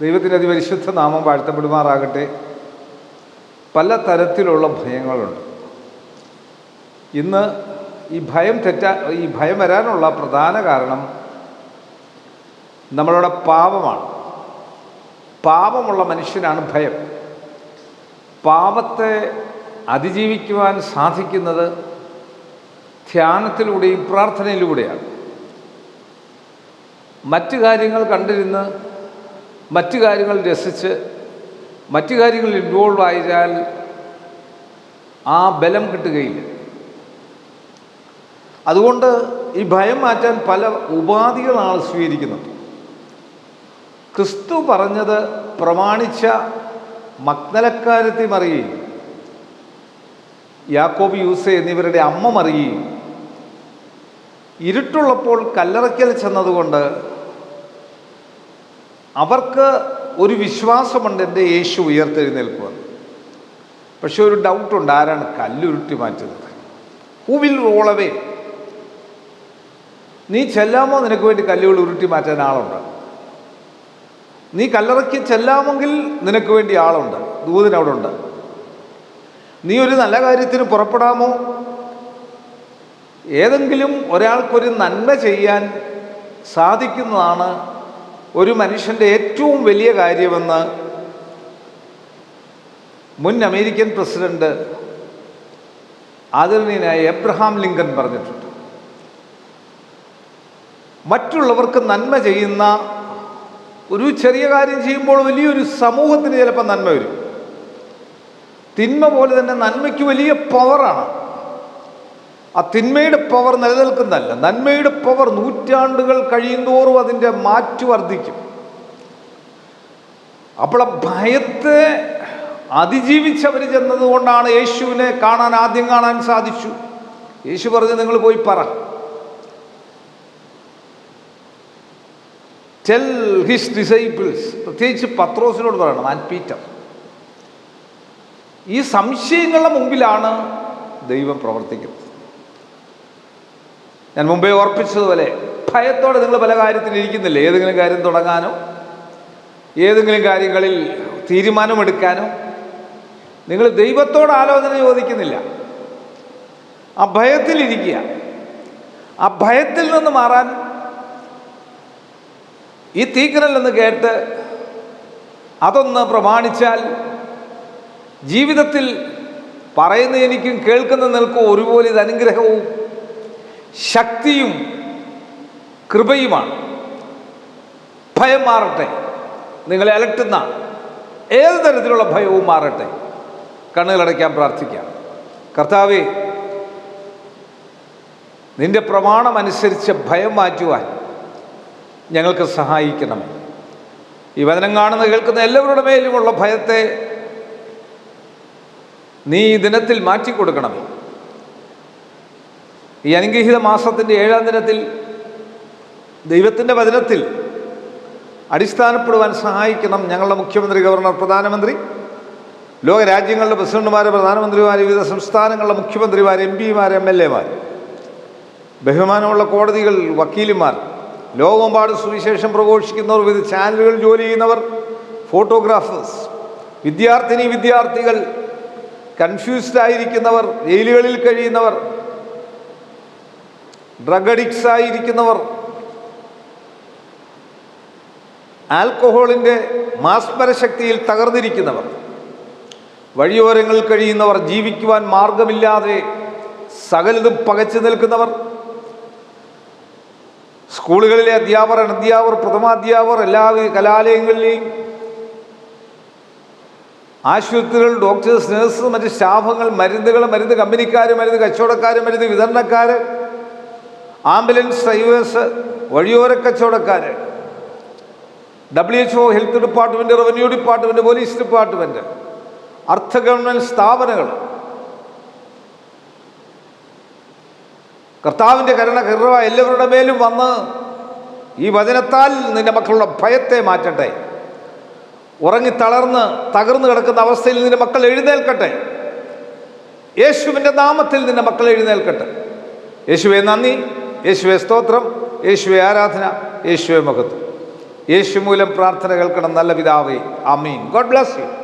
ദൈവത്തിന്റെ അതിപരിശുദ്ധ നാമം വാഴ്ത്തപ്പെടുമാറാകട്ടെ. പല തരത്തിലുള്ള ഭയങ്ങളുണ്ട്. ഇന്ന് ഈ ഭയം തെറ്റാ ഈ ഭയം വരാനുള്ള പ്രധാന കാരണം നമ്മളുടെ പാപമാണ്. പാപമുള്ള മനുഷ്യനാണ് ഭയം. പാപത്തെ അതിജീവിക്കുവാൻ സാധിക്കുന്നത് ധ്യാനത്തിലൂടെയും പ്രാർത്ഥനയിലൂടെയാണ്. മറ്റു കാര്യങ്ങൾ കണ്ടിരുന്ന് മറ്റു കാര്യങ്ങൾ രസിച്ച് മറ്റു കാര്യങ്ങളിൽ ഇൻവോൾവ് ആയാൽ ആ ബലം കിട്ടുകയില്ല. അതുകൊണ്ട് ഈ ഭയം മാറ്റാൻ പല ഉപാധികളാണ് സ്വീകരിക്കുന്നത്. ക്രിസ്തു പറഞ്ഞത് പ്രമാണിച്ച മഗ്നലക്കാരത്തി മറിയുകയും യാക്കോബ് യൂസ എന്നിവരുടെ അമ്മ മറിയുകയും ഇരുട്ടുള്ളപ്പോൾ കല്ലറയ്ക്കൽ ചെന്നതുകൊണ്ട് അവർക്ക് ഒരു വിശ്വാസമുണ്ട് എന്റെ യേശു ഉയർത്തെഴുന്നേൽപ്പ് പക്ഷെ ഒരു ഡൗട്ടുണ്ട് ആരാണ് കല്ലുരുട്ടി മാറ്റുന്നത്? ഹു വിൽ റോളവേ നീ ചെല്ലാമോ? നിനക്ക് വേണ്ടി കല്ലുകൾ ഉരുട്ടി മാറ്റാൻ ആളുണ്ട്. നീ കല്ലറയ്ക്ക് ചെല്ലാമെങ്കിൽ നിനക്ക് വേണ്ടി ആളുണ്ട്. ദൂതൻ അവിടെ ഉണ്ട് നീ ഒരു നല്ല കാര്യത്തിന് പുറപ്പെടാമോ? ഏതെങ്കിലും ഒരാൾക്കൊരു നന്മ ചെയ്യാൻ സാധിക്കുന്നതാണ് ഒരു മനുഷ്യന്റെ ഏറ്റവും വലിയ കാര്യമെന്ന് മുൻ അമേരിക്കൻ പ്രസിഡന്റ് ആദരണീയനായ എബ്രഹാം ലിങ്കൻ പറഞ്ഞിട്ടുണ്ട്. മറ്റുള്ളവർക്ക് നന്മ ചെയ്യുന്ന ഒരു ചെറിയ കാര്യം ചെയ്യുമ്പോൾ വലിയൊരു സമൂഹത്തിന് ചിലപ്പോൾ നന്മ വരും. തിന്മ പോലെ തന്നെ നന്മയ്ക്ക് വലിയ പവറാണ് ആ തിന്മയുടെ പവർ നിലനിൽക്കുന്നതല്ല. നന്മയുടെ പവർ നൂറ്റാണ്ടുകൾ കഴിയുന്തോറും അതിന്റെ മാറ്റു വർദ്ധിക്കും. അപ്പോൾ ഭയത്തെ അതിജീവിച്ചവർ ചെന്നതുകൊണ്ടാണ് യേശുവിനെ കാണാൻ ആദ്യം കാണാൻ സാധിച്ചു. യേശു പറഞ്ഞു നിങ്ങൾ പോയി പറ. ടെൽ ഹിസ് ഡിസൈപ്പിൾസ് പ്രത്യേകിച്ച് പത്രോസിനോട് പറയണം ആൻഡ് പീറ്റർ ഈ സംശയങ്ങളുടെ മുമ്പിലാണ് ദൈവം പ്രവർത്തിക്കുന്നത്. ഞാൻ മുമ്പേ ഓർപ്പിച്ചതുപോലെ ഭയത്തോടെ നിങ്ങൾ പല കാര്യത്തിന് ഇരിക്കുന്നില്ല? ഏതെങ്കിലും കാര്യം തുടങ്ങാനോ? ഏതെങ്കിലും കാര്യങ്ങളിൽ തീരുമാനമെടുക്കാനോ? നിങ്ങൾ ദൈവത്തോട് ആലോചന ചോദിക്കുന്നില്ല. ആ ഭയത്തിലിരിക്കുക ആ ഭയത്തിൽ നിന്ന് മാറാൻ ഈ തീക്കനല്ലെന്ന് കേട്ട് അതൊന്ന് പ്രമാണിച്ചാൽ ജീവിതത്തിൽ പറയുന്ന എനിക്കും കേൾക്കുന്ന നിൽക്കും ഒരുപോലെ ഇത് അനുഗ്രഹവും ശക്തിയും കൃപയുമാണ്. ഭയം മാറട്ടെ. നിങ്ങളെ അലട്ടുന്ന ഏത് തരത്തിലുള്ള ഭയവും മാറട്ടെ. കണ്ണുകളടയ്ക്കാൻ പ്രാർത്ഥിക്കാം. കർത്താവേ നിന്റെ പ്രമാണം അനുസരിച്ച് ഭയം മാറ്റുവാൻ ഞങ്ങൾക്ക് സഹായിക്കണമേ. ഈ വചനം കാണുന്ന കേൾക്കുന്ന എല്ലാവരുടെ മേലുമുള്ള ഭയത്തെ നീ ഈ ദിനത്തിൽ മാറ്റിക്കൊടുക്കണമേ. ഈ അനുഗ്രഹീത മാസത്തിന്റെ ഏഴാം ദിനത്തിൽ ദൈവത്തിന്റെ വചനത്തിൽ അടിസ്ഥാനപ്പെടുവാൻ സഹായിക്കണം ഞങ്ങളുടെ മുഖ്യമന്ത്രി ഗവർണർ പ്രധാനമന്ത്രി ലോകരാജ്യങ്ങളുടെ പ്രസിഡന്റുമാർ പ്രധാനമന്ത്രിമാർ വിവിധ സംസ്ഥാനങ്ങളുടെ മുഖ്യമന്ത്രിമാർ എം പിമാർ എം എൽ എമാർ ബഹുമാനമുള്ള കോടതികൾ വക്കീലുമാർ ലോകമെമ്പാടും സുവിശേഷം പ്രഘോഷിക്കുന്നവർ വിവിധ ചാനലുകൾ ജോലി ചെയ്യുന്നവർ ഫോട്ടോഗ്രാഫേഴ്സ് വിദ്യാർത്ഥിനി വിദ്യാർത്ഥികൾ കൺഫ്യൂസ്ഡ് ആയിരിക്കുന്നവർ ജയിലുകളിൽ കഴിയുന്നവർ ഡ്രഗ് അഡിക്ട്സ് ആയിരിക്കുന്നവർ. ആൽക്കഹോളിന്റെ മാസ്മരശക്തിയിൽ തകർന്നിരിക്കുന്നവർ. വഴിയോരങ്ങളിൽ കഴിയുന്നവർ ജീവിക്കുവാൻ മാർഗമില്ലാതെ സകലതും പകച്ചു നിൽക്കുന്നവർ. സ്കൂളുകളിലെ അധ്യാപകർ അനധ്യാപകർ പ്രഥമാധ്യാപകർ എല്ലാ കലാലയങ്ങളിലെയും ആശുപത്രികൾ ഡോക്ടേഴ്സ് നേഴ്സ് മറ്റ് സ്റ്റാഫുകൾ മരുന്നുകൾ മരുന്ന് കമ്പനിക്കാർ മരുന്ന് കച്ചവടക്കാർ മരുന്ന് വിതരണക്കാർ ആംബുലൻസ് ഡ്രൈവേഴ്സ് വഴിയോര കച്ചവടക്കാർ W H O health department revenue department police department അർദ്ധ ഗവൺമെന്റ് സ്ഥാപനങ്ങൾ. കർത്താവിന്റെ കരുണ കരുണ എല്ലാവരുടെ മേലും വന്ന് ഈ വചനത്താൽ നിന്റെ മക്കളുടെ ഭയത്തെ മാറ്റട്ടെ. ഉറങ്ങി തളർന്ന് തകർന്നു കിടക്കുന്ന അവസ്ഥയിൽ നിന്റെ മക്കൾ എഴുന്നേൽക്കട്ടെ. യേശുവിന്റെ നാമത്തിൽ നിന്റെ മക്കൾ എഴുന്നേൽക്കട്ടെ. യേശുവെ നന്ദി. യേശുവെ സ്തോത്രം യേശുവെ ആരാധന യേശുവെ മഹത്വം. യേശു മൂലം പ്രാർത്ഥന കേൾക്കണം നല്ല പിതാവേ. അമീൻ ഗോഡ് ബ്ലസ് യു.